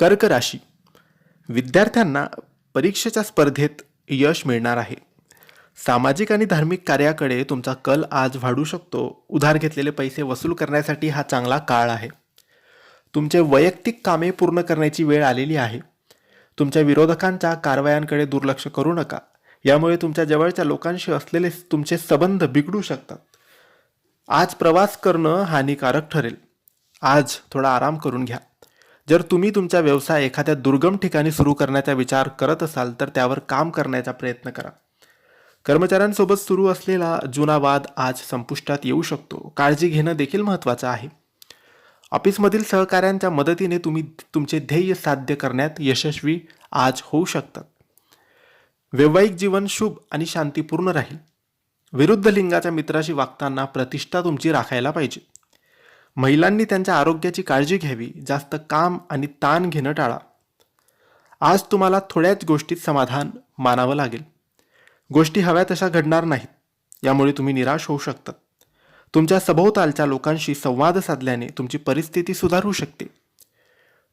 कर्क राशी. विद्यार्थ्यांना परीक्षेच्या स्पर्धेत यश मिळणार आहे. सामाजिक आणि धार्मिक कार्याकडे तुमचा कल आज वाढू शकतो. उधार घेतलेले पैसे वसूल करण्यासाठी हा चांगला काळ आहे. तुमचे वैयक्तिक कामे पूर्ण करण्याची वेळ आलेली आहे. तुमच्या विरोधकांच्या कारवायांकडे दुर्लक्ष करू नका. यामुळे तुमच्या जवळच्या लोकांशी असलेले तुमचे संबंध बिघडू शकतात. आज प्रवास करणं हानिकारक ठरेल. आज थोडा आराम करून घ्या. जर तुम्ही तुमचा व्यवसाय एखाद्या दुर्गम ठिकाणी सुरू करण्याचा विचार करत असाल तर त्यावर काम करण्याचा प्रयत्न करा. कर्मचाऱ्यांसोबत सुरू असलेला जुना वाद आज संपुष्टात येऊ शकतो. काळजी घेणं देखील महत्त्वाचं आहे. ऑफिसमधील सहकाऱ्यांच्या मदतीने तुम्ही तुमचे ध्येय साध्य करण्यात यशस्वी आज होऊ शकतात. वैवाहिक जीवन शुभ आणि शांतीपूर्ण राहील. विरुद्ध लिंगाच्या मित्राशी वागताना प्रतिष्ठा तुमची राखायला पाहिजे. महिलांनी त्यांच्या आरोग्याची काळजी घ्यावी जास्त काम आणि ताण घेणं टाळा. आज तुम्हाला थोड्याच गोष्टीत समाधान मानावं लागेल. गोष्टी हव्या तशा घडणार नाहीत यामुळे तुम्ही निराश होऊ शकतात. तुमच्या सभोवतालच्या लोकांशी संवाद साधल्याने तुमची परिस्थिती सुधारू शकते.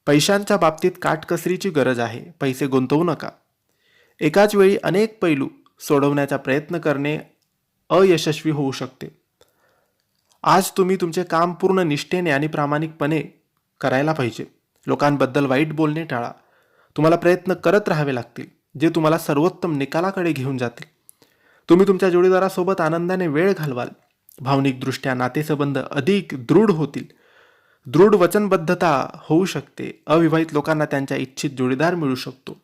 पैशांच्या बाबतीत काटकसरीची गरज आहे पैसे गुंतवू नका. एकाच वेळी अनेक पैलू सोडवण्याचा प्रयत्न करणे अयशस्वी होऊ शकते. आज तुम्ही तुमचे काम पूर्ण निष्ठेने आणि प्रामाणिकपणे करायला पाहिजे. लोकांबद्दल वाईट बोलणे टाळा. तुम्हाला प्रयत्न करत राहावे लागतील जे तुम्हाला सर्वोत्तम निकालाकडे घेऊन जातील. तुम्ही तुमच्या जोडीदारासोबत आनंदाने वेळ घालवाल. भावनिकदृष्ट्या नातेसंबंध अधिक दृढ होतील. दृढ वचनबद्धता होऊ शकते. अविवाहित लोकांना त्यांच्या इच्छित जोडीदार मिळू शकतो.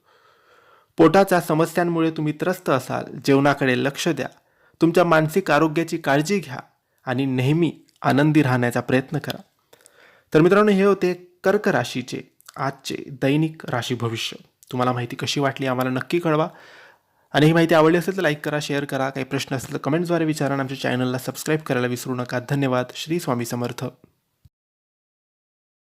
पोटाच्या समस्यांमुळे तुम्ही त्रस्त असाल. जेवणाकडे लक्ष द्या. तुमच्या मानसिक आरोग्याची काळजी घ्या. आणि नेहमी आनंदी राहण्याचा प्रयत्न करा. तर मित्रांनो हे होते कर्क राशीचे आजचे दैनिक राशी भविष्य. तुम्हाला माहिती कशी वाटली आम्हाला नक्की कळवा. आणि ही माहिती आवडली असेल तर लाईक करा शेअर करा. काही प्रश्न असेल तर कमेंट्सद्वारे विचारा आणि आमच्या चॅनलला सबस्क्राईब करायला विसरू नका. धन्यवाद. श्री स्वामी समर्थ.